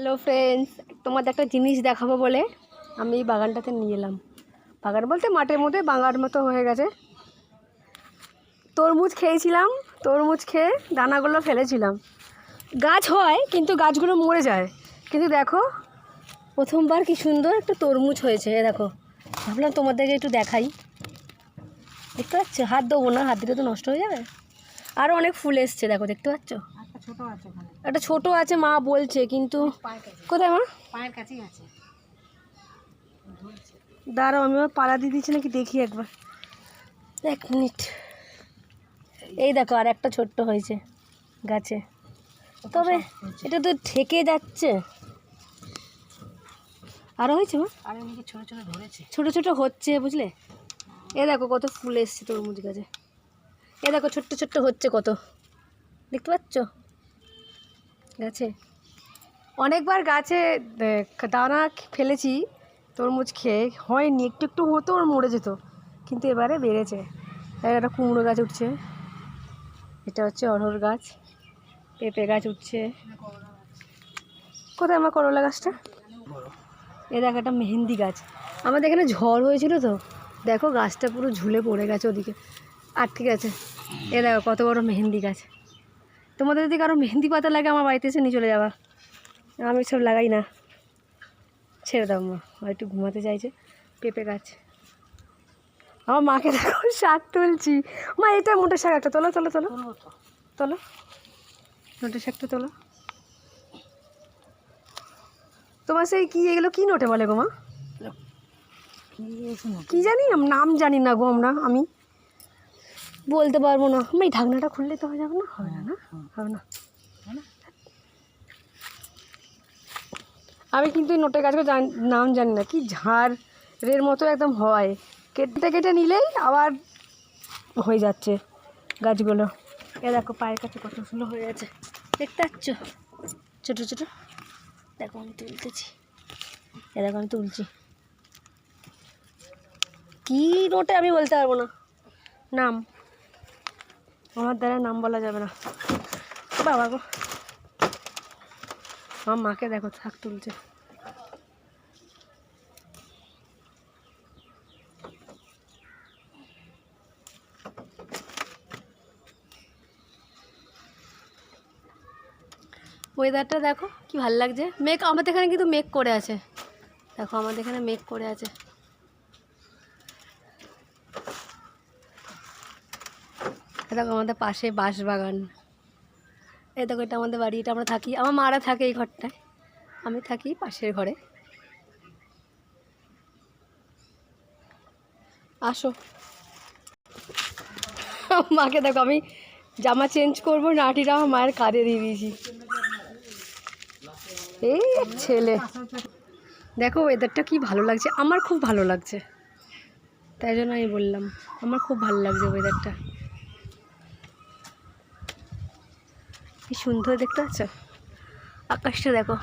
Hello friends তোমাদের একটা জিনিস দেখাবো বলে আমি এই বাগানটাতে নিয়ে এলাম। বাগান বলতে মাঠের মধ্যে বাগান মতো হয়ে গেছে। তরমুজ খেয়েছিলাম, তরমুজ খেয়ে দানাগুলো ফেলেছিলাম। গাছ হয়, কিন্তু গাছগুলো মরে যায়। কিন্তু দেখো, প্রথমবার কি সুন্দর একটা তরমুজ হয়েছে দেখো। ভাবলাম তোমাদেরকে একটু দেখাই। দেখতে পাচ্ছ? হাত দেবো না, হাত দিলে তো নষ্ট হয়ে যাবে। আরও অনেক ফুল এসছে, দেখো, দেখতে পাচ্ছ? ছোট আছে ওখানে। একটা ছোট আছে মা বলছে কিন্তু কোথায় মা? পায়ের কাছেই আছে। দাঁড়াও আমি আমার পাড়া দিয়ে দিচ্ছি নাকি দেখি একবার। এক মিনিট। এই দেখো আর একটা ছোট্ট হয়েছে গাছে। তবে এটা তো ঠেকে যাচ্ছে। আরও হয়েছে মা? আর এমনি ছোট ছোট ধরেছে। ছোট ছোট হচ্ছে বুঝলে? এ দেখো কত ফুল এসছে তরমুজ গাছে। এ দেখো ছোট্ট ছোট্ট হচ্ছে কত। দেখতে পাচ্ছ? গাছে। অনেকবার গাছে দানা ফেলেছি, তরমুজ খেয়ে। হয়নি, একটু একটু হতো আর মরে যেত। কিন্তু এবারে বেড়েছে। একটা কুমড়ো গাছ উঠছে। এটা হচ্ছে অরহর গাছ। পেঁপে গাছ উঠছে। কোথায় আমার করলা গাছটা? এ দেখ, একটা মেহেন্দি গাছ। আমাদের এখানে ঝড় হয়েছিল তো। দেখো, গাছটা পুরো ঝুলে পড়ে গেছে ওদিকে। আর ঠিক আছে। এ দেখো, কত বড় মেহেন্দি গাছ। তোমাদের যদি কারও মেহেন্দি পাতা লাগে আমার বাড়িতে এসে নিয়ে চলে যাবা। আমি সব লাগাই না। ছেড়ে দাও মা একটু ঘুমাতে চাইছে পেঁপে গাছ। আমার মাকে দেখো শাক তুলছি। মা এটা মোটা শাক একটা তোলো তোলো তোলো। তোলো নোটের শাকটা তোলো। তোমার সেই কী এগুলো কী নোটে বলে গো মা? কি জানি নাম জানি না গো আমরা আমি। বলতে পারব না। আমি ঢাকনাটা খুললে তো হয়ে যাবে না? হবে না না? হবে না। আমি কিন্তু এই নোটের গাছগুলো জান- নাম জানি না কি ঝাড়ের মতো একদম হয়। কেটে কেটে নিলেই আবার হয়ে যাচ্ছে গাছগুলো। এ দেখো পায়ের কাছে কত সুন্দর হয়ে গেছে। দেখতে পাচ্ছ? ছোটো ছোটো। দেখো আমি তুলতেছি। এ দেখো আমি তুলছি। কী নোটে আমি বলতে পারব না? নাম। আমার দ্বারা নাম বলা যাবে না। বাবা গো। আমার মাকে দেখো থাক তুলছে। ওয়েদারটা দেখো, কি ভালো লাগছে। মেঘ আমাদের এখানে কিন্তু মেঘ করে আছে। দেখো, আমাদের এখানে মেঘ করে আছে। দেখো আমাদের পাশে বাঁশ বাগান এই দেখো এটা আমাদের বাড়ি, এটা আমরা থাকি। আমার মারা থাকে এই ঘরটায়। আমি থাকি পাশের ঘরে। আসো। মাকে দেখো, আমি জামা চেঞ্জ করব, নাটিটা আমার মায়ের কাঁধে দিয়ে দিয়েছি। এই ছেলে। দেখো ওয়েদারটা কি ভালো লাগছে। আমার খুব ভালো লাগছে। তাই জন্য আমি বললাম, আমার খুব ভালো লাগছে ওয়েদারটা কি সুন্দর দেখতে পাচ্ছ? আকাশটা দেখো।